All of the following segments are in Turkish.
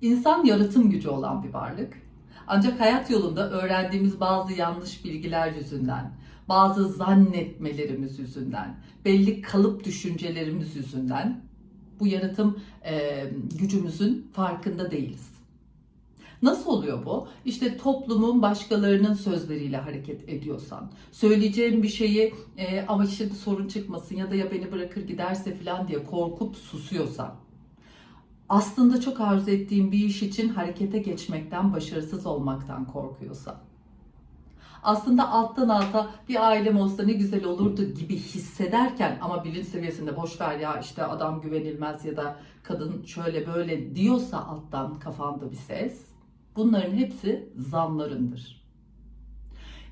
İnsan yaratım gücü olan bir varlık. Ancak hayat yolunda öğrendiğimiz bazı yanlış bilgiler yüzünden, bazı zannetmelerimiz yüzünden, belli kalıp düşüncelerimiz yüzünden bu yaratım e, gücümüzün farkında değiliz. Nasıl oluyor bu? İşte toplumun başkalarının sözleriyle hareket ediyorsan, söyleyeceğim bir şeyi e, ama şimdi sorun çıkmasın ya da ya beni bırakır giderse falan diye korkup susuyorsan, aslında çok arzu ettiğin bir iş için harekete geçmekten, başarısız olmaktan korkuyorsan, aslında alttan alta bir ailem olsa ne güzel olurdu gibi hissederken ama bilinç seviyesinde boş ver ya işte adam güvenilmez ya da kadın şöyle böyle diyorsa alttan kafanda bir ses bunların hepsi zanlarındır.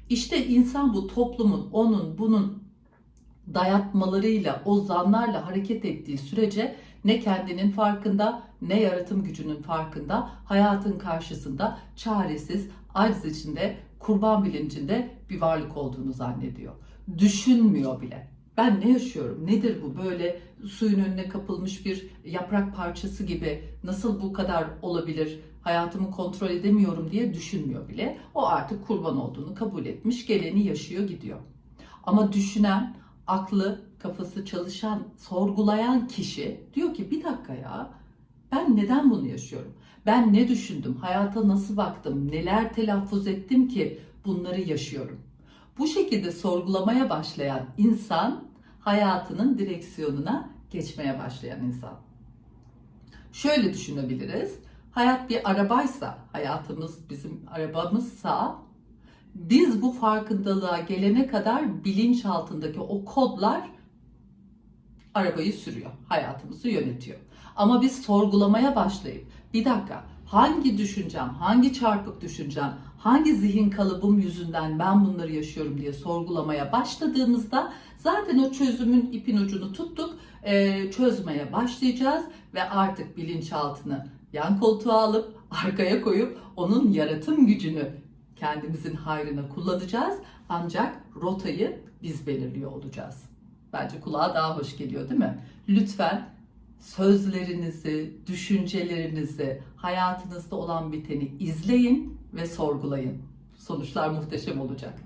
İşte insan bu toplumun onun bunun dayatmalarıyla o zanlarla hareket ettiği sürece ne kendinin farkında ne yaratım gücünün farkında hayatın karşısında çaresiz, aciz içinde, kurban bilincinde bir varlık olduğunu zannediyor. Düşünmüyor bile. Ben ne yaşıyorum? Nedir bu? Böyle suyun önüne kapılmış bir yaprak parçası gibi nasıl bu kadar olabilir? Hayatımı kontrol edemiyorum diye düşünmüyor bile. O artık kurban olduğunu kabul etmiş, geleni yaşıyor gidiyor. Ama düşünen, aklı, kafası çalışan, sorgulayan kişi diyor ki bir dakika ya ben neden bunu yaşıyorum? Ben ne düşündüm? Hayata nasıl baktım? Neler telaffuz ettim ki bunları yaşıyorum? Bu şekilde sorgulamaya başlayan insan hayatının direksiyonuna geçmeye başlayan insan. Şöyle düşünebiliriz. Hayat bir arabaysa, hayatımız bizim arabamızsa biz bu farkındalığa gelene kadar bilinç altındaki o kodlar arabayı sürüyor, hayatımızı yönetiyor. Ama biz sorgulamaya başlayıp bir dakika hangi düşüncem, hangi çarpık düşüncem, hangi zihin kalıbım yüzünden ben bunları yaşıyorum diye sorgulamaya başladığımızda zaten o çözümün ipin ucunu tuttuk, çözmeye başlayacağız ve artık bilinçaltını yan koltuğa alıp arkaya koyup onun yaratım gücünü kendimizin hayrına kullanacağız. Ancak rotayı biz belirliyor olacağız. Bence kulağa daha hoş geliyor değil mi? Lütfen sözlerinizi, düşüncelerinizi, hayatınızda olan biteni izleyin ve sorgulayın. Sonuçlar muhteşem olacak.